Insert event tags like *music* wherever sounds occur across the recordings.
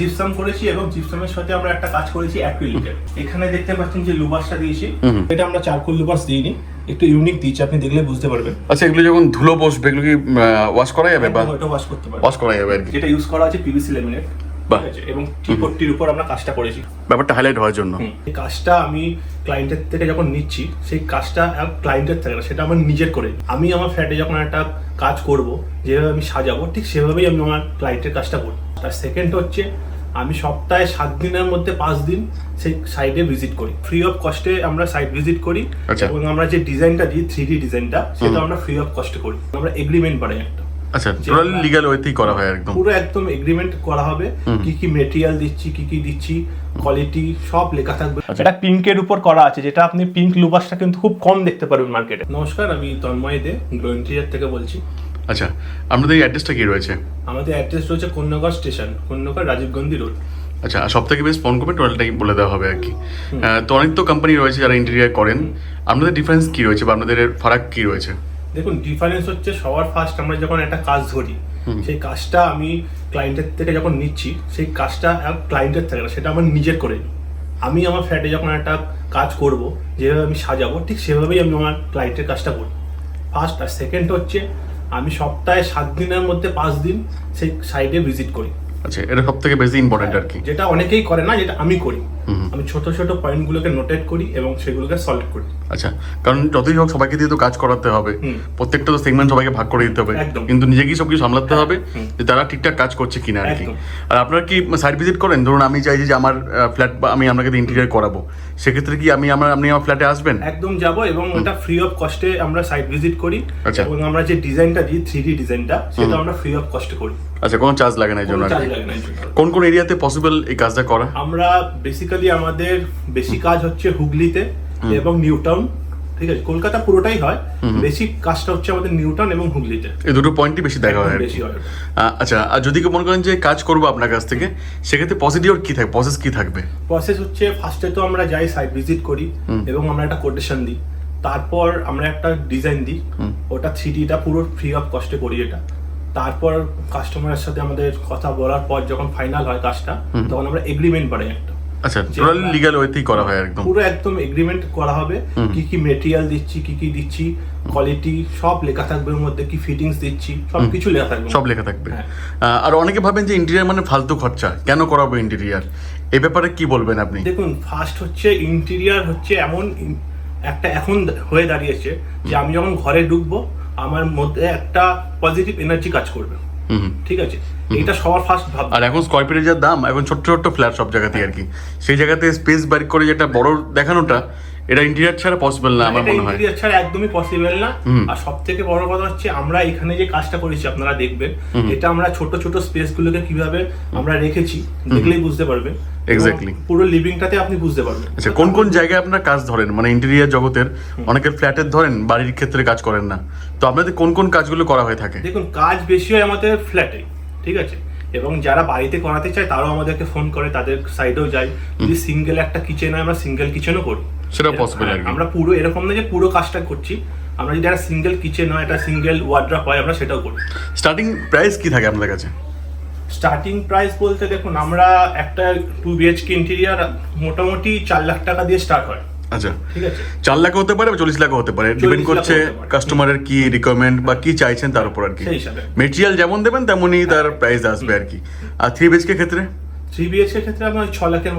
Gypsum করেছি এবং জিপসামের সাথে আমরা একটা কাজ করেছি অ্যাক্রিলিকের এখানে দেখতে পাচ্ছেন যে লুবাসটা দিয়েছি। এটা আমরা চারকোল লুবাস দিইনি একটু ইউনিক দিয়েছি আপনি দেখলে বুঝতে পারবেন। আচ্ছা এগুলো যখন ধুলো বসবে এগুলো কি ওয়াশ করা যাবে বা ওয়াশ করতে পারবেন। ওয়াশ করা যাবে আর কি? যেটা ইউজ করা আছে পিভিসি এবং টিপট্টির উপর আমরা কাজটা করেছি। ব্যাপারটা হাইলাইট হওয়ার জন্য। এই কাজটা আমি ক্লায়েন্টের থেকে যখন নিচ্ছি সেই কাজটা ক্লায়েন্টের থাকে না সেটা আমার নিজের করে। আমি আমার ফ্ল্যাটে যখন একটা কাজ করব যেভাবে আমি সাজাবো ঠিক সেভাবেই আমি আমার ক্লায়েন্টের কাজটা করি তার সেকেন্ড হচ্ছে আমি সপ্তাহে সাত দিনের মধ্যে পাঁচ দিন সেই সাইডে ভিজিট করি। ফ্রি অফ কস্টে আমরা সাইট ভিজিট করি আচ্ছা। এবং আমরা যে ডিজাইনটা দিই থ্রি ডি ডিজাইনটা সেটা আমরা ফ্রি অফ কস্টে করি। আমরা এগ্রিমেন্ট বানাই একটা। আচ্ছা টোটালি ওয়েতেই করা হয় একদম। পুরো একদম এগ্রিমেন্ট করা হবে কি কি মেটেরিয়াল দিচ্ছি কি কি দিচ্ছি কোয়ালিটি সব লেখা থাকবে। আচ্ছা। এটা পিঙ্কের উপর করা আছে যেটা আপনি পিঙ্ক লুবাসটা কিন্তু খুব কম দেখতে পারবেন মার্কেটে নমস্কার আমি তন্ময় দে গ্লো ইন্টেরিয়ার থেকে বলছি। আচ্ছা আপনাদের এই অ্যাড্রেসটা কি রয়েছে? আমাদের অ্যাড্রেস রয়েছে কন্যাগড় স্টেশন কন্যাগড় রাজীব গান্ধী রোড। আচ্ছা সব থেকে বেশ ফোন করবেন টোটালটাই বলে দেওয়া হবে আর কি। তো অনেক তো কোম্পানি রয়েছে যারা ইন্টেরিয়ার করেন। আপনাদের ডিফারেন্স কি রয়েছে বা আপনাদের ফারাক কি রয়েছে? দেখুন ডিফারেন্স হচ্ছে সবার ফার্স্ট আমরা যখন একটা কাজ ধরি সেই কাজটা আমি ক্লায়েন্টের থেকে যখন নিচ্ছি সেই কাজটা ক্লায়েন্টের থাকে না সেটা আমার নিজের করে আমি আমার ফ্ল্যাটে যখন একটা কাজ করব যেভাবে আমি সাজাবো ঠিক সেভাবেই আমি আমার ক্লায়েন্টের কাজটা করি ফার্স্ট আর সেকেন্ড হচ্ছে আমি সপ্তাহে সাত দিনের মধ্যে পাঁচ দিন সেই সাইটে ভিজিট করি আচ্ছা এটা সব থেকে বেশি ইম্পর্টেন্ট আর কি যেটা অনেকেই করে না যেটা আমি করি। আমি ছোট ছোট পয়েন্টগুলোকে নোটেট করি এবং সেগুলোকে সলভ করি। আচ্ছা কারণ যতই হোক সবাইকে দিয়ে তো কাজ করাতে হবে। প্রত্যেকটা তো সেগমেন্ট সবাইকে ভাগ করে দিতে হবে। কিন্তু নিজেকেই সব কিছু সামলাতে হবে যে তারা ঠিকঠাক কাজ করছে কিনা আর কি। আর আপনারা কি সাইট ভিজিট করেন? ধরুন আমি চাইছি যে আমার ফ্ল্যাট বা আমি আপনাকে ইন্টেরিয়ার করাবো। সেক্ষেত্রে কি আমি আমার আপনি আমার ফ্ল্যাটে আসবেন? একদম যাব এবং ওটা ফ্রি অফ কস্টে আমরা সাইট ভিজিট করি আচ্ছা। এবং আমরা যে ডিজাইনটা দিই থ্রি ডি ডিজাইনটা সেটা আমরা ফ্রি অফ কস্টে করি। আচ্ছা কোনো চার্জ লাগে না এই জন্য। কোন কোন এরিয়াতে পসিবল এই কাজটা করা? আমরা বেসিক্যালি আমাদের বেশি কাজ হচ্ছে হুগলিতে এবং নিউ টাউন ঠিক আছে? কলকাতা পুরোটাই হয় বেশি কাজটা হচ্ছে আমাদের নিউ টাউন এবং হুগলিতে। এই দুটো পয়েন্টই বেশি দেখা হয় বেশি হয়। আচ্ছা আর যদি কেউ মনে করেন যে কাজ করব আপনার কাছ থেকে সেক্ষেত্রে পসিডিওর কি থাকবে প্রসেস কি থাকবে? প্রসেস হচ্ছে ফার্স্টে তো আমরা যাই সাইট ভিজিট করি এবং আমরা একটা কোটেশন দিই। তারপর আমরা একটা ডিজাইন দিই। ওটা থ্রি ডিটা পুরো ফ্রি অফ কস্টে করি এটা। তারপর কাস্টমারের সাথে আমাদের কথা বলার পর যখন ফাইনাল হয় কাজটা তখন আমরা এগ্রিমেন্ট বানাই একটা। আচ্ছা টোটালি লিগাল ওয়েতেই করা হয় একদম। পুরো একদম এগ্রিমেন্ট করা হবে কি কি মেটেরিয়াল দিচ্ছি কি কি দিচ্ছি কোয়ালিটি সব লেখা থাকবে ওর মধ্যে কি ফিটিংস দিচ্ছি সব কিছু লেখা থাকবে। সব লেখা থাকবে। হ্যাঁ। আর অনেকে ভাবেন যে ইন্টেরিয়ার মানে ফালতু খরচা কেন করাবো ইন্টেরিয়ার এ ব্যাপারে কি বলবেন আপনি? দেখুন ফার্স্ট হচ্ছে ইন্টেরিয়ার হচ্ছে এমন একটা এখন হয়ে দাঁড়িয়েছে যে আমি যখন ঘরে ঢুকবো আমার মধ্যে একটা পজিটিভ এনার্জি কাজ করবে। ঠিক আছে? এটা সবার ফার্স্ট ভাব আর এখন স্করপিওর যা দাম এখন ছোট্ট ছোট্ট ফ্ল্যাট সব জায়গাতেই আর কি। সেই জায়গাতে স্পেস বার করে যেটা বড় দেখানোটা এটা ইন্টেরিয়ার ছাড়া পসিবল না আমার মনে হয়। ইন্টেরিয়ার ছাড়া একদমই পসিবল না। আর সব থেকে বড় কথা হচ্ছে আমরা এখানে যে কাজটা করেছি আপনারা দেখবেন এটা আমরা ছোট ছোট স্পেস গুলোকে কীভাবে আমরা রেখেছি দেখলেই বুঝতে পারবেন। Exactly. পুরো লিভিংটাতে আপনি বুঝতে পারবেন। আচ্ছা কোন কোন জায়গায় আপনার কাজ ধরেন? মানে ইন্টেরিয়ার জগতের অনেকের ফ্ল্যাটের ধরেন বাড়ির ক্ষেত্রে কাজ করেন না। তো আপনাদের কোন কোন কাজগুলো করা হয়ে থাকে? দেখুন কাজ বেশি হয় আমাদের ফ্ল্যাটে ঠিক আছে? এবং যারা বাড়িতে করাতে চায় তারাও আমাদেরকে ফোন করে তাদের সাইডেও যাই। যদি সিঙ্গেল একটা কিচেন হয় আমরা সিঙ্গেল কিচেনও করি। possible আর হ্যাঁ, আমরা পুরো এরকম না যে পুরো কাজটা করছি। আমরা যদি একটা সিঙ্গেল কিচেন হয় একটা সিঙ্গেল ওয়ার্ড্রপ হয় আমরা সেটাও করি। স্টার্টিং প্রাইস কি থাকে আপনাদের কাছে? স্টার্টিং প্রাইস বলতে দেখুন আমরা একটা টু বিএইচকে ইন্টেরিয়ার মোটামুটি চার লাখ টাকা দিয়ে স্টার্ট হয়। আচ্ছা। ঠিক আছে। চার লাখও হতে পারে বা চল্লিশ লাখও হতে পারে ডিপেন্ড করছে কাস্টমারের কি রিকোয়ারমেন্ট বা কি চাইছেন তার উপর আর কি। মেটেরিয়াল যেমন দেবেন তেমনই তার প্রাইস আসবে আর কি। আর থ্রি বিএচকে ক্ষেত্রে? থ্রি ক্ষেত্রে আমরা ছ লাখের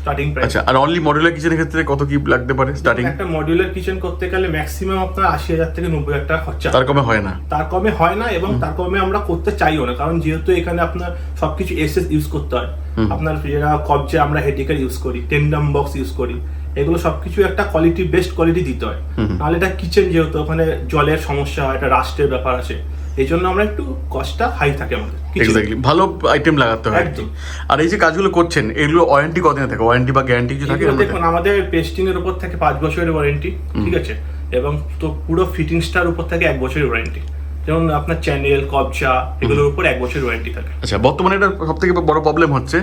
স্টার্টিং প্রাইস আচ্ছা আর অনলি মডুলার কিচেনের ক্ষেত্রে কত কি লাগতে পারে স্টার্টিং একটা মডিউলার কিচেন করতে গেলে ম্যাক্সিমাম আপনার আশি হাজার থেকে নব্বই হাজার টাকা খরচা। তার কমে হয় না। তার কমে হয় না এবং তার কমে আমরা করতে চাইও না কারণ যেহেতু এখানে আপনার সবকিছু এসএস ইউজ করতে হয়। আপনার যেটা কবজে আমরা হেডিকার ইউজ করি টেন্ডাম বক্স ইউজ করি। এগুলো সবকিছু একটা কোয়ালিটি বেস্ট কোয়ালিটি দিতে হয়। নাহলে এটা কিচেন যেহেতু ওখানে জলের সমস্যা হয় একটা রাস্টের ব্যাপার আছে এই জন্য আমরা একটু কস্টটা হাই থাকে আমাদের এক্স্যাক্টলি ভালো আইটেম লাগাতে হয় আর একদম। আর এই যে কাজগুলো করছেন এগুলো ওয়ারেন্টি কতদিন থাকে? ওয়ারেন্টি বা গ্যারান্টি কিছু থাকে? দেখুন আমাদের পেস্টিং এর উপর থেকে পাঁচ বছরের ওয়ারেন্টি ঠিক আছে? এবং তো পুরো ফিটিংসটার উপর থেকে এক বছরের ওয়ারেন্টি যেমন আপনার চ্যানেল কবজা এগুলোর উপর এক বছর ওয়ারেন্টি থাকে। আচ্ছা বর্তমানে এটা সব থেকে বড় প্রবলেম হচ্ছে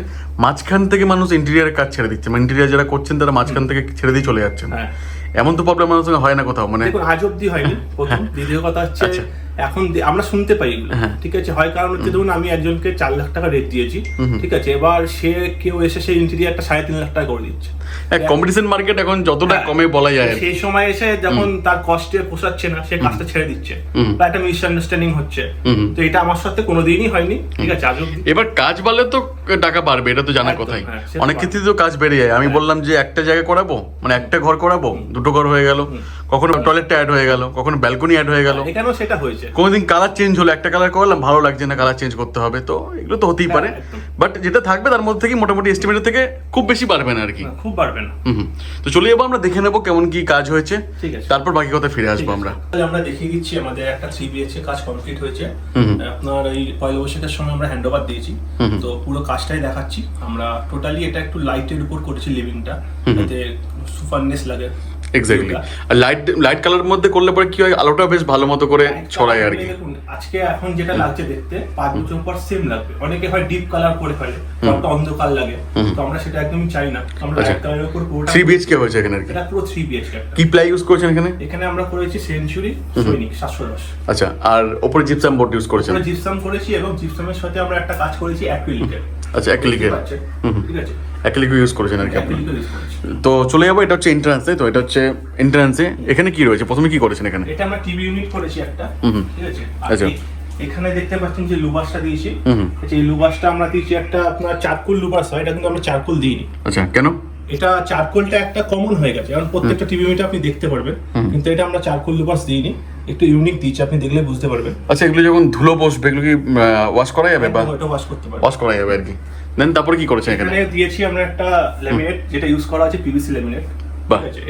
মাঝখান থেকে মানুষ ইন্টেরিয়ারের কাজ ছেড়ে দিচ্ছে। মানে ইন্টেরিয়ার যারা করছেন তারা মাঝখান থেকে ছেড়ে দিয়ে চলে যাচ্ছেন। হ্যাঁ। এমন তো প্রবলেম আমার সঙ্গে হয় না কোথাও মানে আজ অব্দি হয়নি *laughs* প্রথম। দ্বিতীয় কথা হচ্ছে আচ্ছা। এখন আমরা শুনতে পাই হ্যাঁ। ঠিক আছে? হয় কারণ হচ্ছে ধরুন আমি একজনকে চার লাখ টাকা রেট দিয়েছি ঠিক আছে? এবার সে কেউ এসে সেই ইন্টেরিয়ারটা সাড়ে তিন লাখ টাকা করে দিচ্ছে কম্পিটিশন মার্কেট এখন যতটা হ্যাঁ। কমে বলা যায় সেই সময় এসে যখন তার কষ্টে পোষাচ্ছে না সে কাজটা ছেড়ে দিচ্ছে। বা একটা মিসআন্ডারস্ট্যান্ডিং হচ্ছে। তো এটা আমার সাথে কোনোদিনই হয়নি ঠিক আছে? আজ এবার কাজ বাড়লে তো টাকা বাড়বে এটা তো জানা একদম, কথাই। হ্যাঁ, অনেক ক্ষেত্রে তো কাজ বেড়ে যায়। আমি বললাম যে একটা জায়গায় করাবো? মানে একটা ঘর করাবো? দুটো ঘর হয়ে গেল কখনো টয়লেটটা অ্যাড হয়ে গেল কখনো ব্যালকনি অ্যাড হয়ে গেল। এখানেও সেটা হয়েছে। কোনোদিন কালার চেঞ্জ হলো একটা কালার করলাম ভালো লাগছে না কালার চেঞ্জ করতে হবে তো এগুলো তো হতেই পারে। বাট যেটা থাকবে তার মধ্যে থেকে মোটামুটি এস্টিমেটের থেকে খুব বেশি পারবে না আর কি। খুব বাড়বে না। হুম। তো চলে যাব আমরা দেখে নেব কেমন কি কাজ হয়েছে। ঠিক আছে। তারপর বাকি কথা ফিরে আসব আমরা। আমরা দেখিয়ে দিচ্ছি আমাদের একটা থ্রি বিএচকে কাজ কমপ্লিট হয়েছে। আপনার এই পয়লা বৈশাখের সময় আমরা হ্যান্ড ওভার দিয়েছি তো পুরো কাজটাই দেখাচ্ছি। আমরা টোটালি এটা একটু লাইটের উপর করেছি লিভিংটা যাতে সুপারনেস লাগে। এক্স্যাক্টলি আর লাইট লাইট কালার মধ্যে করলে পরে কি হয়? আলোটা বেশ ভালো মতো করে ছড়ায় আর কি। দেখুন, আজকে এখন যেটা লাগছে দেখতে পাঁচ বছর পর সেম লাগবে। অনেকে হয় ডিপ কালার করে ফেলে কাউকে অন্ধকার লাগে। তো আমরা সেটা একদমই চাই না। আমরা আচ্ছা। লাইট কালারের উপর পুরোটা থ্রি বিএচকে হয়েছে এখানে আর কি। এটা পুরো থ্রি বিএচকে একটা। কি প্লাই ইউজ করেছেন এখানে? এখানে আমরা করেছি সেঞ্চুরি সৈনিক সাতশো দশ। আচ্ছা আর ওপরে জিপসাম বোর্ড ইউজ করেছেন? জিপসাম করেছি এবং জিপসামের সাথে আমরা একটা কাজ করেছি অ্যাক্রিলিকের আচ্ছা অ্যাক্রিলিকের ঠিক আছে। অ্যাক্রিলিক ইউজ করেছেন আর কি আপনি। তো চলে যাব এটা হচ্ছে এন্ট্রান্স তো এটা হচ্ছে এন্ট্রান্সে এখানে কি রয়েছে? প্রথমে কি করেছেন এখানে? এটা আমরা টিভি ইউনিট করেছি একটা। ঠিক আছে? আচ্ছা। এখানে দেখতে পাচ্ছেন যে লুবাসটা দিয়েছি। আচ্ছা, এই লুবাসটা আমরা দিয়েছি একটা আপনার চারকুল লুবাস হয়। এটা কিন্তু আমরা চারকুল দিইনি। আচ্ছা কেন? এটা চারকোলটা একটা কমন হয়ে গেছে। কারণ প্রত্যেকটা টিভি ইউনিটে আপনি দেখতে পারবেন। কিন্তু এটা আমরা চারকোল লুবাস দিইনি। একটু ইউনিক দিয়েছি আপনি দেখলে বুঝতে পারবেন। আচ্ছা এগুলো যখন ধুলো বসবে এগুলো কি ওয়াশ করা যাবে বা ওটা ওয়াশ করতে পারবেন। ওয়াশ করা যাবে আর কি। দেন তারপরে কি করেছেন এখানে? দিয়েছি আমরা একটা ল্যামিনেট যেটা ইউজ করা আছে পিভিসি ল্যামিনেট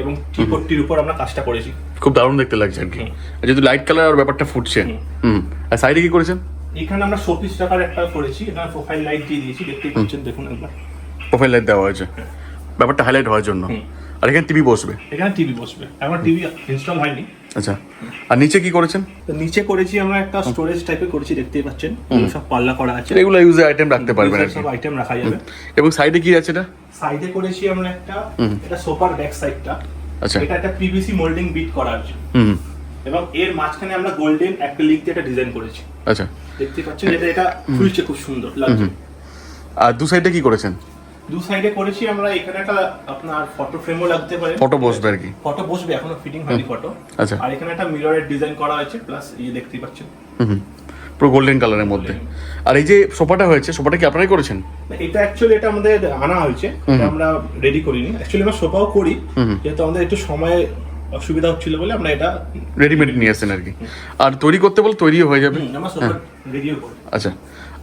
এবং টিপট্টির উপর আমরা কাজটা করেছি। খুব দারুণ দেখতে লাগছে আর কি। যেহেতু লাইট কালার আর ব্যাপারটা ফুটছে। হুম। আর সাইডে কি করেছেন? এখানে আমরা শোপিস টাকার একটা করেছি। এখানে প্রোফাইল লাইট দিয়ে দিয়েছি। দেখতেই পাচ্ছেন দেখুন একবার। প্রোফাইল লাইট দেওয়া হয়েছে। ব্যাপারটা হাইলাইট হওয়ার জন্য। আর এখানে টিভি বসবে। এখানে টিভি বসবে। এখন টিভি ইনস্টল হয়নি। আচ্ছা। আর নিচে কি করেছেন? নিচে করেছি আমরা একটা স্টোরেজ টাইপের করেছি দেখতেই পাচ্ছেন। সব পাল্লা করা আছে। রেগুলার ইউজে আইটেম রাখতে পারবেন আর সব আইটেম রাখা যাবে। এবং সাইডে কি আছে এটা? সাইডে করেছি আমরা একটা এটা সোফার ব্যাক সাইডটা আচ্ছা। এটা একটা পিভিসি মোল্ডিং বিট করা আছে হুম। এবং এর মাঝখানে আমরা গোল্ডেন অ্যাক্রিলিক দিয়ে একটা ডিজাইন করেছি। আচ্ছা। দেখতে পাচ্ছেন এটা এটা ফুলছে খুব সুন্দর লাগছে। আর দু সাইডে কি করেছেন? দু সাইডে করেছি আমরা এখানে একটা আপনার ফটো ফ্রেমও লাগতে পারে। ফটো বসবে আর কি? ফটো বসবে এখনও ফিটিং হয়নি ফটো আচ্ছা। আর এখানে একটা মিররের ডিজাইন করা হয়েছে প্লাস ইয়ে দেখতেই পাচ্ছেন। হুম। পুরো গোল্ডেন কালারের মধ্যে। আর এই যে সোফাটা হয়েছে সোফাটা কি আপনারাই করেছেন? এটা অ্যাকচুয়ালি এটা আমাদের আনা হয়েছে আমরা রেডি করিনি। অ্যাকচুয়ালি আমরা সোফাও করি যেহেতু আমাদের একটু সময় অসুবিধা হচ্ছিল বলে আমরা এটা রেডিমেড নিয়ে আসছেন আর কি। আর তৈরি করতে বলে তৈরিও হয়ে যাবে। রেডিও আচ্ছা।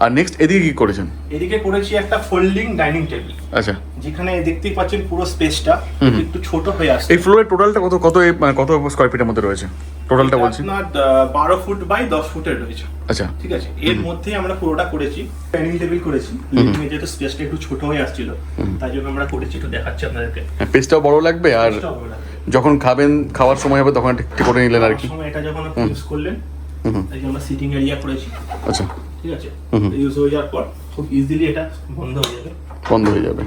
আর নেক্সট এদিকে কি করেছেন? এদিকে করেছি একটা ফোল্ডিং ডাইনিং টেবিল আচ্ছা। যেখানে দেখতেই পাচ্ছেন পুরো স্পেসটা একটু ছোট হয়ে আসছে। এই ফ্লোরের টোটালটা কত কত মানে কত স্কোয়ার ফিটের মধ্যে রয়েছে? টোটালটা বলছি। আপনার বারো ফুট বাই দশ ফুটের রয়েছে। আচ্ছা। ঠিক আছে? এর মধ্যেই আমরা পুরোটা করেছি। ডাইনিং টেবিল করেছি। লিভিং যেহেতু স্পেসটা একটু ছোট হয়ে আসছিল তাই জন্য আমরা করেছি একটু দেখাচ্ছি আপনাদেরকে। হ্যাঁ পেজটাও বড় লাগবে আর। যখন খাবেন খাওয়ার সময় হবে তখন ঠিক করে নিলেন আর কি। সময় এটা যখন আপনি ইউজ করলেন যে আমরা সিটিং এরিয়া করেছি। আচ্ছা। ঠিক আছে? ইউজ হয়ে যাওয়ার পর খুব ইজিলি এটা বন্ধ হয়ে যাবে। বন্ধ হয়ে যাবে।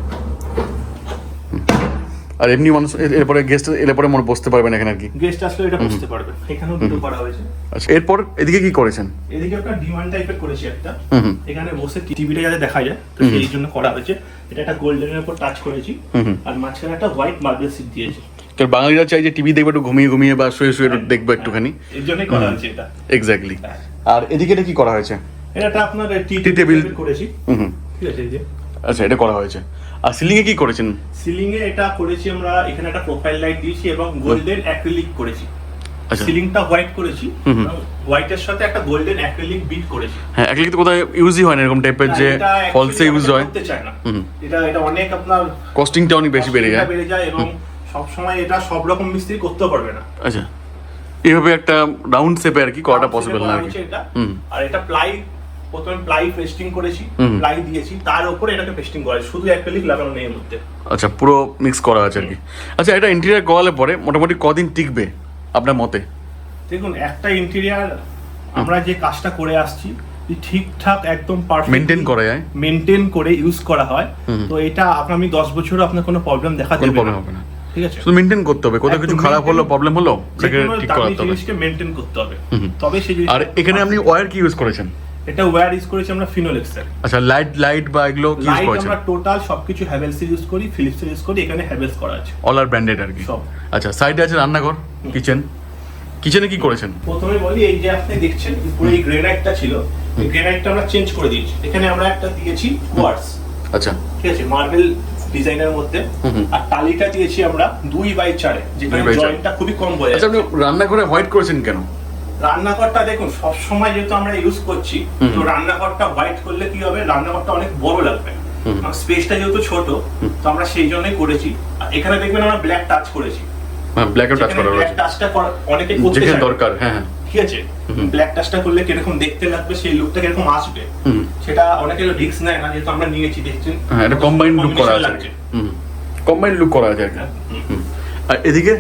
আর এমনি মানুষ এরপরে গেস্ট এলে পরে মনে বসতে পারবেন এখানে আর কি। গেস্ট আসলে এটা বুঝতে পারবে। এখানেও দুটো করা হয়েছে। আচ্ছা এরপর এদিকে কি করেছেন? এদিকে একটা ডিমান্ড টাইপের করেছি একটা। এখানে বসে টিভিটা যাতে দেখা যায় তো সেই জন্য করা হয়েছে। এটা একটা গোল্ডেনের উপর টাচ করেছি। আর মাঝখানে একটা হোয়াইট মার্বেল সিট দিয়েছি। কারণ বাঙালিরা চাই যে টিভি দেখবে একটু ঘুমিয়ে ঘুমিয়ে বা শুয়ে শুয়ে একটু দেখব একটুখানি। এর জন্যই করা হয়েছে এটা। এক্স্যাক্টলি আর এদিকে এটা কি করা হয়েছে? এটা একটা আপনার টি টেবিল করেছি। হুম হুম। ঠিক আছে এই যে। আচ্ছা এটা করা হয়েছে। আর সিলিং এ কি করেছেন? সিলিং এ এটা করেছি আমরা এখানে একটা প্রোফাইল লাইট দিয়েছি এবং গোল্ডেন অ্যাক্রিলিক করেছি। আচ্ছা। সিলিংটা হোয়াইট করেছি। হোয়াইটের সাথে একটা গোল্ডেন অ্যাক্রিলিক বিট করেছি। হ্যাঁ একদিকে তো কোথায় ইউজই হয় না এরকম টাইপের যে ফলসে ইউজ হয়। এটা এটা অনেক আপনার কস্টিংটা অনেক বেশি বেড়ে যায়। বেড়ে যায় এবং সব সময় এটা সব রকম মিস্ত্রি করতে পারবে না। আচ্ছা। এইভাবে একটা রাউন্ড শেপে আর কি করাটা পসিবল না। আর এটা। প্লাই প্রথমে প্লাই পেস্টিং করেছি প্লাই দিয়েছি তার উপরে এটাকে পেস্টিং করা শুধু অ্যাক্রিলিক লাগানো নেই এর মধ্যে। আচ্ছা পুরো মিক্স করা আছে আর কি। আচ্ছা এটা ইন্টেরিয়ার করালে পরে মোটামুটি কদিন টিকবে আপনার মতে? দেখুন একটা ইন্টেরিয়ার আমরা যে কাজটা করে আসছি ঠিকঠাক একদম পারফেক্ট Maintain করা যায়। মেনটেন করে ইউজ করা হয়। তো এটা আগামী দশ বছরও আপনার কোনো প্রবলেম দেখা দেবে প্রবলেম হবে না। ঠিক আছে? শুধু মেনটেন করতে হবে। কোথাও কিছু খারাপ হলো প্রবলেম হলো সেটাকে ঠিক দামি করাতে হবে। জিনিসকে মেনটেন করতে হবে। তবে সেই আর এখানে আপনি ওয়্যার কি ইউজ করেছেন? এটা ওয়্যার ইউজ করেছি আমরা ফিনোলেক্স এর। আচ্ছা লাইট লাইট বা এগুলো কি ইউজ করেছেন? আমরা টোটাল সবকিছু হ্যাভেলস ইউজ করি ফিলিপস ইউজ করি এখানে হ্যাভেলস করা আছে। অল আর ব্র্যান্ডেড আর কি। আচ্ছা সাইডে আছে রান্নাঘর কিচেন কিচেনে কি করেছেন? প্রথমে বলি এই যে আপনি দেখছেন পুরো এই গ্রেনাইটটা ছিল এই গ্রেনাইটটা আমরা চেঞ্জ করে দিয়েছি। এখানে আমরা একটা দিয়েছি কোয়ার্টস আচ্ছা। ঠিক আছে মার্বেল ডিজাইনের মধ্যে। আর টালিটা দিয়েছি আমরা দুই বাই চারে যেখানে। জয়েন্টটা খুবই কম বোঝা আচ্ছা আপনি রান্নাঘরে হোয়াইট করেছেন কেন? রান্নাঘরটা দেখুন সব সময় যেহেতু আমরা ইউজ করছি তো রান্নাঘরটা হোয়াইট করলে কি হবে? রান্নাঘরটা অনেক বড় লাগবে। স্পেসটা যেহেতু ছোট তো আমরা সেই জন্যই করেছি। এখানে দেখবেন আমরা ব্ল্যাক টাচ করেছি। হ্যাঁ ব্ল্যাক টাচ করা ব্ল্যাক টাচটা অনেকে করতে চায়। দরকার হ্যাঁ হ্যাঁ। ঠিক আছে? ব্ল্যাক টাচটা করলে কীরকম দেখতে লাগবে সেই লুকটা কীরকম আসবে? সেটা অনেকে রিস্ক নেয় না যেহেতু আমরা নিয়েছি দেখছেন? হ্যাঁ এটা কম্বাইন্ড লুক করা আছে। কম্বাইন্ড লুক করা আছে। আর এদিকে?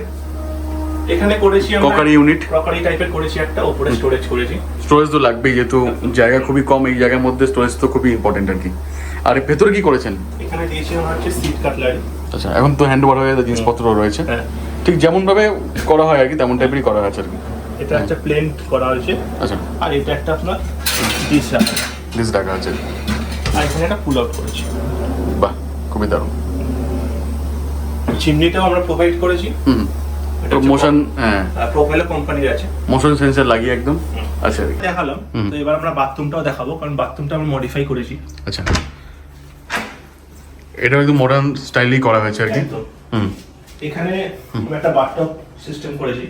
এখানে করেছি আমরা Crockery unit? ক্রকারি টাইপের করেছি একটা উপরে স্টোরেজ করেছি। স্টোরেজ তো লাগবেই যেহেতু জায়গা খুবই কম এই জায়গার মধ্যে স্টোরেজ তো খুবই ইম্পর্টেন্ট আর কি। আর ভেতরে কি করেছেন? এখানে দিয়েছি আমরা হচ্ছে সিট কাটলারি আচ্ছা এখন তো হ্যান্ড হয়ে জিনিসপত্র রয়েছে। হ্যাঁ। ঠিক যেমন ভাবে করা হয় আর কি তেমন টাইপেরই করা আছে আর কি। এটা একটা প্লেন করা হয়েছে। আচ্ছা। আর এটা একটা আপনার ডিশ রাখা। দিস রাখা আছে। আর এখানে একটা পুল আউট করেছি। বাহ খুবই দারুণ। চিমনিটাও আমরা প্রোভাইড করেছি। হুম। মোশন হ্যাঁ। প্রোফাইলে কোম্পানির আছে। মোশন সেন্সার লাগিয়ে একদম। আচ্ছা দেখালাম। তো এবার আমরা বাথরুমটাও দেখাবো কারণ বাথরুমটা আমরা মডিফাই করেছি। আচ্ছা। এটা একদম মডার্ন স্টাইলই করা হয়েছে আর কি। হুম। এখানে একটা বাথটব সিস্টেম করেছি।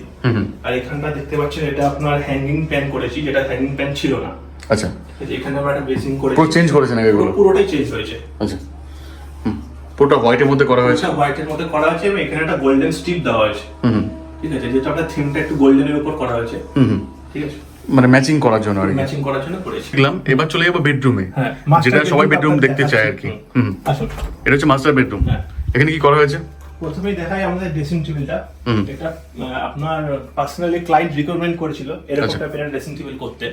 আর এখানটা দেখতে পাচ্ছেন এটা আপনার হ্যাঙ্গিং প্যান করেছি যেটা হ্যাঙ্গিং প্যান ছিল না। আচ্ছা। এখানে আমরা একটা বেসিং করেছি। পুরো চেঞ্জ করেছেন এগুলো পুরোটাই চেঞ্জ হয়েছে। আচ্ছা। পুরোটা হোয়াইটের মধ্যে করা হয়েছে? হোয়াইটের মধ্যে করা হয়েছে এবং এখানে একটা গোল্ডেন স্টিপ দেওয়া হয়েছে। ঠিক আছে যেটা আপনার থিমটা একটু গোল্ডেনের উপর করা হয়েছে। হুম হুম। ঠিক আছে? মানে ম্যাচিং করার জন্য আর কি। ম্যাচিং করার জন্য করেছি। দেখলাম এবার চলে যাব বেডরুমে হ্যাঁ যেটা সবাই বেডরুম দেখতে চায় আর কি। এটা হচ্ছে মাস্টার বেডরুম হ্যাঁ। এখানে কি করা হয়েছে? প্রথমেই দেখাই আমাদের ড্রেসিং টেবিলটা। এটা আপনার পার্সোনালি ক্লায়েন্ট রিকোয়ারমেন্ট করেছিল এরকম আচ্ছা। টাইপের ড্রেসিং টেবিল করতে।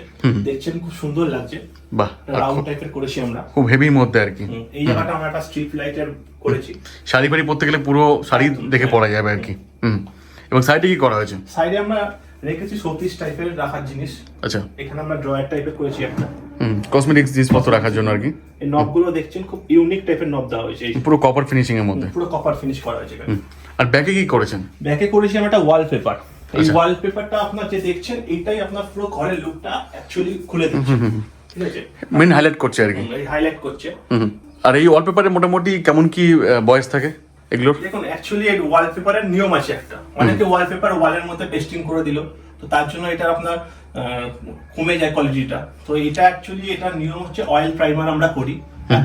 দেখছেন খুব সুন্দর লাগছে। বাহ রাউন্ড টাইপের করেছি আমরা। খুব হেভির মধ্যে আর কি। এই জায়গাটা আমরা একটা স্ট্রিপ লাইটের করেছি। শাড়ি ফাড়ি পরতে গেলে পুরো শাড়ি দেখে পরা যাবে আর কি। হুম। এবং সাইডে কি করা হয়েছে? সাইডে আমরা রেখেছি শোপিস টাইপের রাখার জিনিস। আচ্ছা। এখানে আমরা ড্রয়ার টাইপের করেছি একটা। কসমেটিক্স জিনিসপত্র রাখার জন্য আর কি। এই নবগুলো দেখছেন খুব ইউনিক টাইপের নব দেওয়া হয়েছে পুরো কপার ফিনিশিং এর মধ্যে। পুরো কপার ফিনিশ করা হয়েছে আর ব্যাকে কি করেছেন? ব্যাকে করেছি আমরা একটা ওয়ালপেপার এই আচ্ছা। ওয়ালপেপারটা আপনার যে দেখছেন এইটাই আপনার পুরো ঘরের লুকটা অ্যাকচুয়ালি খুলে দিচ্ছে। ঠিক আছে? মেন হাইলাইট করছে আর কি। হাইলাইট করছে। আর এই ওয়ালপেপারে মোটামুটি কেমন কি বয়স থাকে এগুলোর? দেখুন অ্যাকচুয়ালি এই ওয়ালপেপারের নিয়ম আছে একটা। অনেকে ওয়ালপেপার ওয়ালের মধ্যে পেস্টিং করে দিল। তো তার জন্য এটা আপনার কমে যায় কোয়ালিটিটা তো এটা অ্যাকচুয়ালি এটা নিয়ম হচ্ছে অয়েল প্রাইমার আমরা করি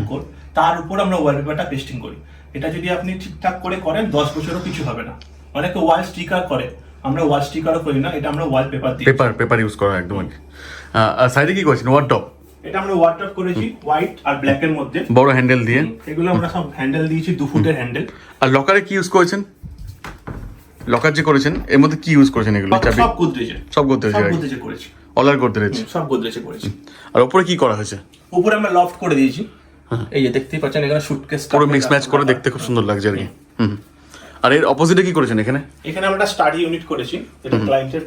কোট। তার উপর আমরা ওয়ালপেপারটা পেস্টিং করি। এটা যদি আপনি ঠিকঠাক করে করেন দশ বছরও কিছু হবে না। অনেকে ওয়াল স্টিকার করে। আমরা ওয়াল স্টিকারও করি না এটা আমরা ওয়ালপেপার দিই পেপার পেপার ইউজ করা একদম সাইডে কি। করেছেন? ওয়ার্ডটপ এটা আমরা ওয়াটার করেছি হোয়াইট আর ব্ল্যাক এর মধ্যে। বড় হ্যান্ডেল দিয়ে? এগুলো আমরা সব হ্যান্ডেল দিয়েছি দু ফুটের হ্যান্ডেল আর লকারে কি ইউজ করেছেন? লকার যে করেছেন এর মধ্যে কি ইউজ করেছেন এগুলো? চাবি সব গোদরেজের। সব করতে সব গোদরেজে করেছি। অলার হয়েছে সব গোদরেজে করেছি। আর ওপরে কি করা হয়েছে? উপরে আমরা লফট করে দিয়েছি। এই যে দেখতেই পাচ্ছেন এখানে সুটকেস পুরো মিক্স ম্যাচ করে দেখতে খুব সুন্দর লাগছে আর কি। হুম। আর এর অপোজিটে কি করেছেন এখানে? এখানে আমরা স্টাডি ইউনিট করেছি যেটা ক্লায়েন্টের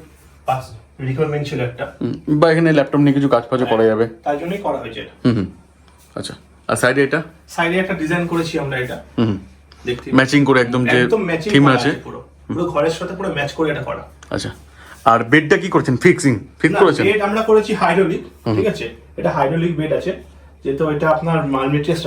পাস রিকোয়ারমেন্ট ছিল একটা। বা এখানে ল্যাপটপ নিয়ে কিছু কাজ ফাজও করা যাবে। তার জন্যই করা হয়েছে এটা। হুম আচ্ছা। আর সাইডে এটা? সাইডে একটা ডিজাইন করেছি আমরা এটা। হুম দেখতে ম্যাচিং করে একদম যে থিম আছে পুরো। পুরো ঘরের সাথে পুরো ম্যাচ করে এটা করা। আচ্ছা। আর বেডটা কি করছেন? ফিক্সিং ফিক্স করেছেন? বেড আমরা করেছি হাইড্রোলিক ঠিক আছে? এটা হাইড্রোলিক বেড আছে যেহেতু এটা আপনার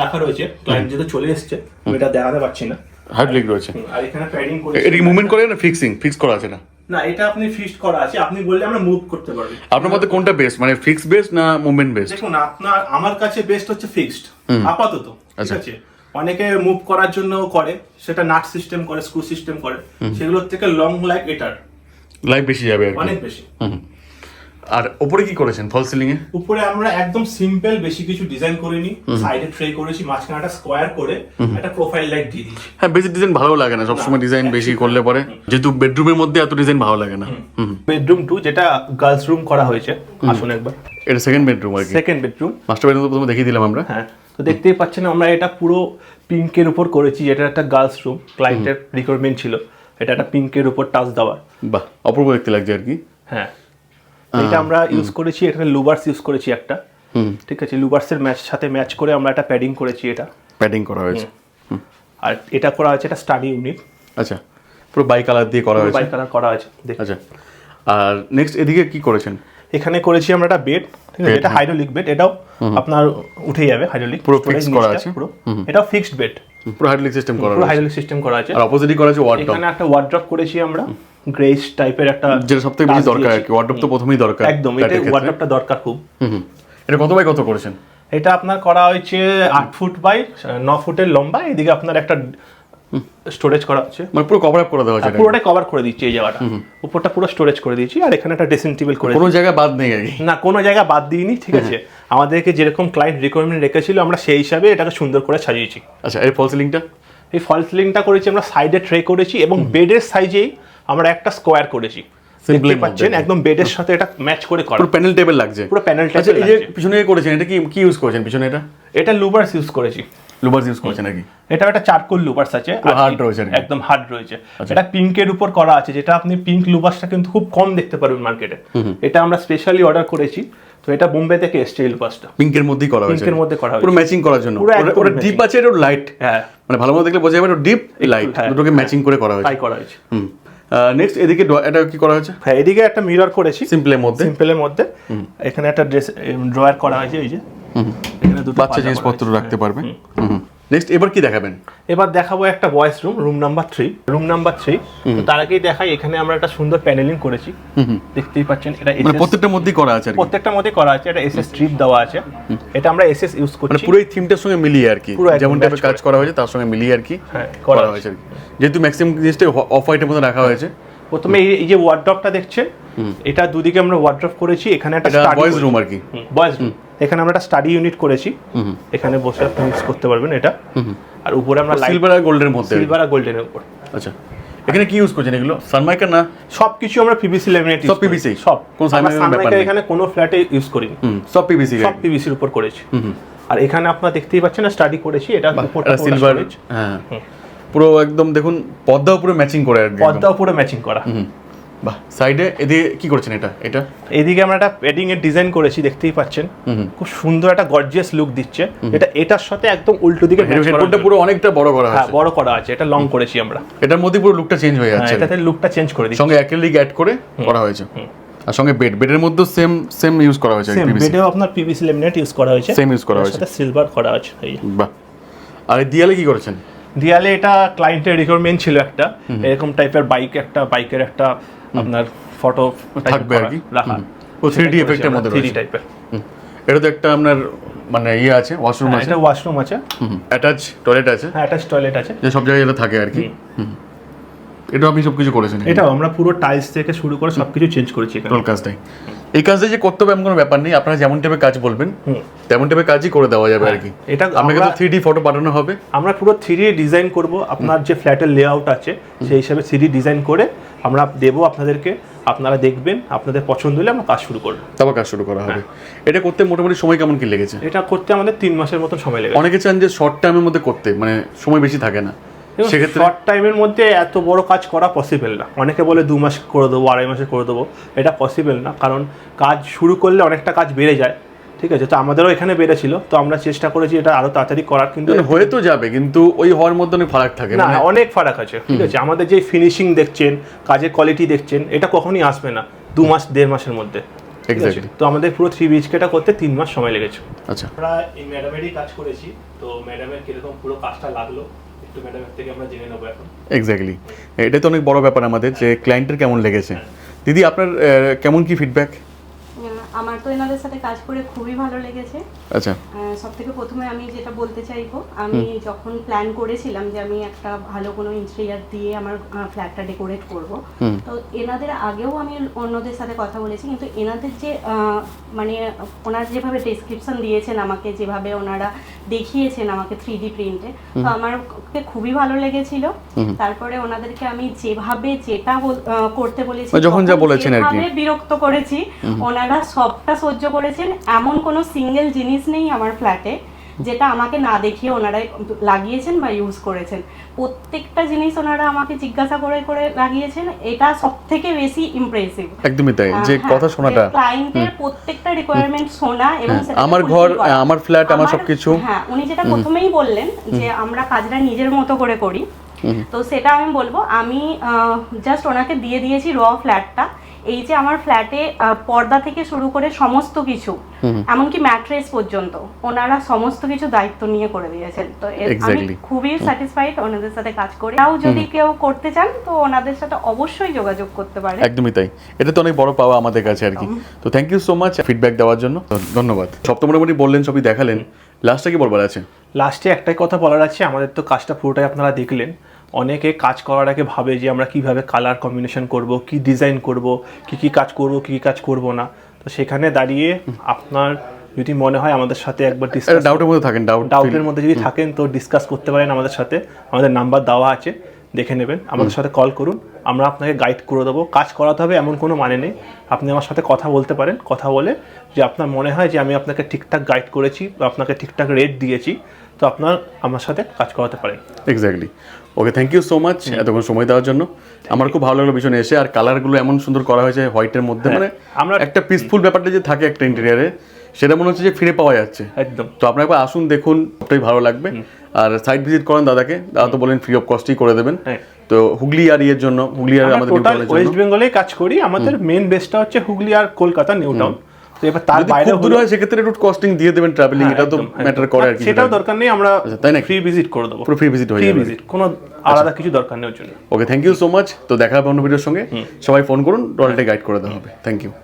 রাখা রয়েছে ক্লায়েন্ট যেহেতু চলে এসছে আমি এটা দেখাতে পারছি না। হাইড্রোলিক রয়েছে। আর এখানে প্যাডিং করে এটা কি মুভমেন্ট করে না ফিক্সিং ফিক্স করা আছে না? না এটা আপনি ফিক্সড করা আছে আপনি বললে আমরা মুভ করতে পারব। আপনার মধ্যে কোনটা বেস্ট মানে ফিক্স বেস্ট না মুভমেন্ট বেস্ট দেখুন আপনার আমার কাছে বেস্ট হচ্ছে ফিক্সড আপাতত ঠিক আচ্ছা। আছে? অনেকে মুভ করার জন্য করে সেটা নাট সিস্টেম করে স্ক্রু সিস্টেম করে। সেগুলোর থেকে লং লাইফ এটার লাইফ বেশি যাবে অনেক বেশি। আর ওপরে কি করেছেন? ফল সিলিং এ উপরে আমরা একদম সিম্পল বেশি কিছু ডিজাইন করিনি। সাইডে ট্রে করেছি মাঝখানে একটা স্কোয়ার করে একটা প্রোফাইল লাইট দিয়ে দিয়েছি। হ্যাঁ বেশি ডিজাইন ভালো লাগে না। সবসময় ডিজাইন বেশি করলে পরে। যেহেতু বেডরুমের মধ্যে এত ডিজাইন ভালো লাগে না। হুম। বেডরুম টু যেটা গার্লস রুম করা হয়েছে। আসুন একবার। এটা সেকেন্ড বেডরুম আর কি। সেকেন্ড বেডরুম মাস্টার বেডরুম তো প্রথমে দেখিয়ে দিলাম আমরা। হ্যাঁ। তো দেখতেই পাচ্ছেন আমরা এটা পুরো পিঙ্কের উপর করেছি যেটা একটা গার্লস রুম ক্লায়েন্টের রিকোয়ারমেন্ট ছিল। এটা একটা পিঙ্কের উপর টাচ দেওয়া বাহ অপূর্ব দেখতে লাগছে আর কি। হ্যাঁ। এটা আমরা ইউজ করেছি এখানে লুবার্স ইউজ করেছি একটা। ঠিক আছে লুবার্সের ম্যাচ সাথে ম্যাচ করে আমরা একটা প্যাডিং করেছি এটা। প্যাডিং করা হয়েছে। আর এটা করা হয়েছে এটা স্টাডি ইউনিট আচ্ছা পুরো বাই কালার দিয়ে করা হয়েছে। বাই কালার করা হয়েছে দেখ আচ্ছা আর নেক্সট এদিকে কি করেছেন? এখানে করেছি আমরা একটা বেড ঠিক আছে? এটা হাইড্রোলিক বেড এটাও আপনার উঠে যাবে হাইড্রোলিক পুরো fixed করা আছে। পুরো। এটাও ফিক্সড বেড পুরো হাইড্রোলিক সিস্টেম করা পুরো হাইড্রোলিক সিস্টেম করা আছে। আর অপোজিটই করা আছে ওয়ার্ডরোব এখানে একটা ওয়ার্ড্রপ করেছি আমরা গ্রেস টাইপের একটা যেটা সবথেকে বেশি দরকার আর। কি। ওয়ার্ডরোব তো প্রথমেই দরকার একদম এটা। ওয়ার্ড্রপটা দরকার খুব। এটা কত বাই কত করেছেন? এটা আপনার করা হয়েছে আট ফুট বাই ন ফুটের লম্বা এদিকে আপনার একটা স্টোরেজ করা আছে। মানে পুরো কভার আপ করে দেওয়া হয়েছে এটাকে। পুরোটাই কভার করে দিচ্ছি এই জায়গাটা। উপরটা পুরো স্টোরেজ করে দিয়েছি আর এখানে একটা ড্রেসিং টেবিল করে কোনো জায়গায় বাদ নেই আর না কোনো জায়গা বাদ দিইনি ঠিক আছে। আমাদেরকে যেরকম ক্লায়েন্ট রিকোয়ারমেন্ট রেখেছিল আমরা সেই হিসাবে এটাকে সুন্দর করে সাজিয়েছি। আচ্ছা এর ফল সিলিংটা এই ফল সিলিংটা করেছি আমরা সাইডে ট্রে করেছি এবং বেডের সাইজেই আমরা একটা স্কোয়ার করেছি। পাচ্ছেন একদম বেডের সাথে এটা ম্যাচ করে করা। পুরো প্যানেল টেবিল লাগছে। পুরো প্যানেল আচ্ছা এই যে পিছনে করেছেন এটা কি কি ইউজ করেছেন পিছনে এটা? এটা লুবার্স ইউজ করেছি। লুবার্স ইউজ করেছেন নাকি? এটা একটা চারকোল লুবার্স আছে। hard এই- রয়েছে। আচ্ছা। একদম হার্ড রয়েছে। এটা পিঙ্কের উপর করা আছে যেটা আপনি পিঙ্ক লুবার্সটা কিন্তু খুব কম দেখতে পারবেন মার্কেটে। এটা আমরা স্পেশালি অর্ডার করেছি। তো এটা বোম্বে থেকে এসছে এই লুবার্সটা। পিঙ্কের মধ্যেই করা হয়েছে। পিঙ্কের মধ্যে করা পুরো ম্যাচিং করার জন্য। পুরো ওটা- ডিপ আছে এটা লাইট হ্যাঁ। মানে ভালো মতো দেখলে বোঝা যাবে এটা ডিপ লাইট দুটোকে ম্যাচিং করে করা হয়েছে। তাই করা হয়েছে। হুম। নেক্সট এদিকে এটা কি করা হয়েছে? হ্যাঁ এদিকে একটা মিরর করেছি। সিম্পলের মধ্যে। সিম্পলের মধ্যে। এখানে একটা ড্রেস ড্রয়ার করা হয়েছে এই যে। এখানে দুটো বাচ্চা জিনিসপত্র রাখতে পারবে? নেক্সট এবার কি দেখাবেন? এবার দেখাবো একটা boys room room number three room number three তার আগেই দেখাই এখানে আমরা একটা সুন্দর প্যানেলিং করেছি। দেখতেই পাচ্ছেন এটা মানে প্রত্যেকটার মধ্যেই করা আছে প্রত্যেকটার মধ্যে করা আছে এটা এসএস স্ট্রিপ দেওয়া আছে। এটা আমরা এসএস ইউজ মানে করছি। পুরো এই থিমটার সঙ্গে মিলিয়ে আর কি। যেমন টাইপের কাজ করা। হয়েছে তার সঙ্গে মিলিয়ে আর কি হ্যাঁ, করা হয়েছে আর কি। যেহেতু ম্যাক্সিমাম জিনিসটা অফ হোয়াইটের মধ্যে রাখা হয়েছে। প্রথমে এই যে ওয়ার্ড্রপটা দেখছেন এটা দুদিকে আমরা ওয়ার্ড্রপ করেছি এখানে একটা বয়েজ রুম আর কি। বয়েজ রুম এখানে আমরা একটা স্টাডি ইউনিট করেছি। এখানে বসে আপনি ইউজ করতে পারবেন এটা। আর উপরে আমরা সিলভার আর গোল্ডের মধ্যে। সিলভার আর গোল্ডেনের উপর। আচ্ছা। এখানে কি ইউজ করছেন এগুলো? সানমাইকার না? সবকিছু আমরা পিভিসি ল্যামিনেট সব পিভিসি সব। কোনো নেই? এখানে কোনো ফ্ল্যাটে ইউজ করিনি। হুম সব পিভিসি সব পিভিসি পিভিসির উপর করেছি। আর এখানে আপনারা দেখতেই পাচ্ছেন স্টাডি করেছি এটা সিলভার হ্যাঁ। পুরো একদম দেখুন পর্দাও পুরো ম্যাচিং করে। পর্দাও পুরো ম্যাচিং করা। বাহ সাইডে এদিকে কি করছেন এটা? এটা? এদিকে আমরা একটা প্যাডিং এর ডিজাইন করেছি দেখতেই পাচ্ছেন। খুব সুন্দর একটা গর্জিয়াস লুক দিচ্ছে। এটা এটার সাথে একদম উল্টো দিকে হেডফোনটা পুরো অনেকটা বড় করা হ্যাঁ হয়েছে বড় করা আছে এটা লং করেছি আমরা। এটার মধ্যে পুরো লুকটা চেঞ্জ হয়ে হ্যাঁ, যাচ্ছে। এটাতে লুকটা চেঞ্জ করে দিচ্ছি। সঙ্গে অ্যাক্রিলিক অ্যাড করে করা হয়েছে। আর সঙ্গে বেড বেডের মধ্যেও সেম সেম ইউজ করা হয়েছে সেম পিভিসি বেডেও আপনার পিভিসি ল্যামিনেট ইউজ করা হয়েছে। Same use করা হয়েছে। সাথে সিলভার করা আছে বাহ। আর দেয়ালে কি করেছেন? দেয়ালে এটা ক্লায়েন্টের রিকোয়ারমেন্ট ছিল একটা। এরকম টাইপের বাইক একটা বাইকের একটা আপনার ফটো থাকবে আর কি। রাখা। ও থ্রি ডি এফেক্টের মধ্যে থ্রি ডি টাইপের এটা তো একটা আপনার মানে ইয়ে আছে ওয়াশরুম আছে। এটা ওয়াশরুম আছে। অ্যাটাচ টয়লেট আছে। হ্যাঁ অ্যাটাচ টয়লেট আছে। যে সব জায়গায় এটা থাকে আর কি। এটা আপনি সব কিছু করেছেন এটা আমরা পুরো টাইলস থেকে শুরু করে সব কিছু চেঞ্জ করেছি এখানে। টোটাল কাজটাই এই কাজটা যে করতে হবে এমন কোনো ব্যাপার নেই। আপনারা যেমন টাইপের কাজ বলবেন। তেমন টাইপের কাজই করে দেওয়া যাবে আর কি। এটা আপনাকে তো থ্রি ফটো পাঠানো হবে। আমরা পুরো থ্রি ডিজাইন করব আপনার যে ফ্ল্যাটের লেআউট আছে সেই হিসাবে থ্রি ডিজাইন করে আমরা দেবো আপনাদেরকে আপনারা দেখবেন আপনাদের পছন্দ হলে আমরা কাজ শুরু করব। তারপর কাজ শুরু করা হবে। এটা করতে মোটামুটি সময় কেমন কি লেগেছে? এটা করতে আমাদের তিন মাসের মতন সময় লেগে অনেকে চান যে শর্ট টাইমের মধ্যে করতে মানে সময় বেশি থাকে না। শর্ট টাইমের মধ্যে এত বড় কাজ করা পসিবল না। অনেকে বলে দু মাস করে দেবো আড়াই মাসে করে দেবো। এটা পসিবল না কারণ কাজ শুরু করলে অনেকটা কাজ বেড়ে যায়। ঠিক আছে? তো আমাদেরও এখানে বেড়েছিল তো আমরা চেষ্টা করেছি এটা আরও তাড়াতাড়ি করার কিন্তু হয়ে তো যাবে কিন্তু ওই হওয়ার মধ্যে অনেক ফারাক থাকে না মানে অনেক ফারাক আছে। ঠিক আছে? আমাদের যে ফিনিশিং দেখছেন কাজের কোয়ালিটি দেখছেন এটা কখনই আসবে না দু মাস দেড় মাসের মধ্যে। ঠিক আছে? তো আমাদের পুরো থ্রি বিএচকেটা করতে তিন মাস সময় লেগেছে। আচ্ছা। আমরা এই ম্যাডামেরই কাজ করেছি তো ম্যাডামের কীরকম পুরো কাজটা লাগল এক্স্যাক্টলি এটা তো অনেক বড় ব্যাপার আমাদের যে ক্লায়েন্টের কেমন লেগেছে। দিদি, আপনার কেমন কি ফিডব্যাক আমার তো এনাদের সাথে কাজ করে খুবই ভালো লেগেছে। আচ্ছা। সব থেকে প্রথমে আমি যেটা বলতে চাইব আমি যখন প্ল্যান করেছিলাম যে আমি একটা ভালো কোনো ইন্টেরিয়ার দিয়ে আমার ফ্ল্যাটটা ডেকোরেট করব তো এনাদের আগেও আমি অন্যদের সাথে কথা বলেছি কিন্তু এনাদের যে মানে ওনার যেভাবে ডেসক্রিপশন দিয়েছেন আমাকে যেভাবে ওনারা দেখিয়েছেন আমাকে থ্রি ডি প্রিন্টে তো আমার খুবই ভালো লেগেছিল। তারপরে ওনাদেরকে আমি যেভাবে যেটা করতে বলেছি মানে যখন যা বলেছেন আর কি। বিরক্ত করেছি ওনারা সবটা সহ্য করেছেন এমন কোনো সিঙ্গেল জিনিস নেই আমার ফ্ল্যাটে যেটা আমাকে না দেখিয়ে ওনারা লাগিয়েছেন বা ইউজ করেছেন। প্রত্যেকটা জিনিস ওনারা আমাকে জিজ্ঞাসা করে করে লাগিয়েছেন এটা সব থেকে বেশি ইমপ্রেসিভ একদমই তাই যে হ্যাঁ, কথা শোনাটা। ক্লায়েন্টের প্রত্যেকটা রিকোয়ারমেন্ট শোনা এবং হ্যাঁ, আমার ঘর, আমার ফ্ল্যাট আমার সবকিছু। হ্যাঁ উনি যেটা প্রথমেই বললেন যে আমরা কাজটা নিজের মতো করে করি। তো সেটা আমি বলব আমি জাস্ট ওনাকে দিয়ে দিয়েছি র ফ্ল্যাটটা এই যে আমার ফ্ল্যাটে পর্দা থেকে শুরু করে সমস্ত কিছু এমনকি ম্যাট্রেস পর্যন্ত ওনারা সমস্ত কিছু দায়িত্ব নিয়ে করে দিয়েছেন। তো আমি খুবই স্যাটিসফাইড ওনাদের সাথে কাজ করে। তাও যদি কেউ করতে চান তো ওনাদের সাথে অবশ্যই যোগাযোগ করতে পারে। একদমই তাই। এটা তো অনেক বড় পাওয়া আমাদের কাছে আর কি। তো thank you so much feedback দেওয়ার জন্য। ধন্যবাদ। সব তো মোটামুটি বললেন সবই দেখালেন। লাস্টে কি বলবার আছে? লাস্টে একটাই কথা বলার আছে। আমাদের তো কাজটা পুরোটাই আপনারা দেখলেন। অনেকে কাজ করার আগে ভাবে যে আমরা কীভাবে কালার কম্বিনেশন করব কি ডিজাইন করব কি কি কাজ করব কি কি কাজ করব না। তো সেখানে দাঁড়িয়ে আপনার যদি মনে হয় আমাদের সাথে একবার ডিসকাস ডাউটের মধ্যে থাকেন ডাউট ডাউটের মধ্যে যদি থাকেন তো ডিসকাস করতে পারেন আমাদের সাথে। আমাদের নাম্বার দেওয়া আছে দেখে নেবেন। আমাদের সাথে কল করুন। আমরা আপনাকে গাইড করে দেবো। কাজ করাতে হবে এমন কোনো মানে নেই। আপনি আমার সাথে কথা বলতে পারেন কথা বলে যে আপনার মনে হয় যে আমি আপনাকে ঠিকঠাক গাইড করেছি বা আপনাকে ঠিকঠাক রেট দিয়েছি তো আপনার আমার সাথে কাজ করাতে পারেন। Exactly okay thank you so much এতক্ষণ সময় দেওয়ার জন্য। আমার খুব ভালো লাগল ভীষণ এসে আর কালারগুলো এমন সুন্দর করা হয়েছে হোয়াইটের মধ্যে মানে হ্যাঁ, আমরা- একটা পিসফুল ব্যাপারটা যে থাকে একটা ইন্টেরিয়ারে সেটা মনে হচ্ছে যে ফিরে পাওয়া যাচ্ছে। একদম। তো আপনার একবার আসুন দেখুন সবটাই ভালো লাগবে। আর সাইট ভিজিট করেন দাদাকে দাদা তো বলেন ফ্রি অফ কস্টই করে দেবেন। হ্যাঁ। তো হুগলি আর ইয়ের জন্য হুগলি আর আমাদের ওয়েস্ট বেঙ্গলে কাজ করি। আমাদের মেন বেসটা হচ্ছে হুগলি আর কলকাতা নিউ টাউন তো এবার তার বাইরে দূর হয় সেক্ষেত্রে একটু কস্টিং দিয়ে দেবেন ট্রাভেলিং এটা তো ম্যাটার করে আর কি সেটাও দরকার নেই আমরা আচ্ছা, তাই না ফ্রি ভিজিট করে দেবো। পুরো ভিজিট হয়ে যাবে। ভিজিট কোনো আলাদা কিছু দরকার নেই ওর জন্য। Okay thank you so much তো দেখা হবে অন্য ভিডিওর সঙ্গে। সবাই ফোন করুন ডলটে গাইড করে দেওয়া হবে। Thank you